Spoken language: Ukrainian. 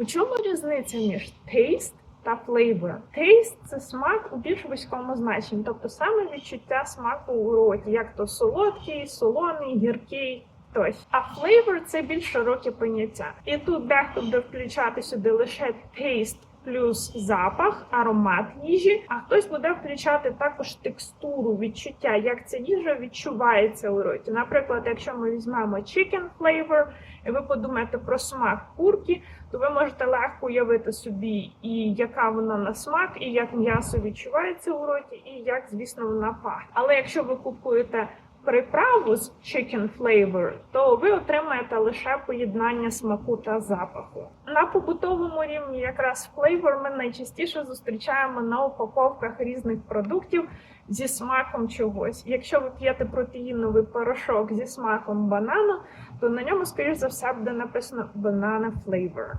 У чому різниця між taste та flavor? Taste – це смак у більш вузькому значенні, тобто саме відчуття смаку у роті, як то солодкий, солоний, гіркий. Тощо. А flavor – це більш широке поняття. І тут дехто буде включати сюди лише taste плюс запах, аромат їжі, а хтось буде включати також текстуру, відчуття, як ця їжа відчувається у роті. Наприклад, якщо ми візьмемо chicken flavor, і ви подумаєте про смак курки, то ви можете легко уявити собі, і яка вона на смак, і як м'ясо відчувається у роті, і як, звісно, вона пахне. Але якщо ви купуєте приправу з chicken flavor, то ви отримаєте лише поєднання смаку та запаху. На побутовому рівні якраз flavor ми найчастіше зустрічаємо на упаковках різних продуктів зі смаком чогось. Якщо ви п'єте протеїновий порошок зі смаком банану, то на ньому, скоріш за все, буде написано banana flavor.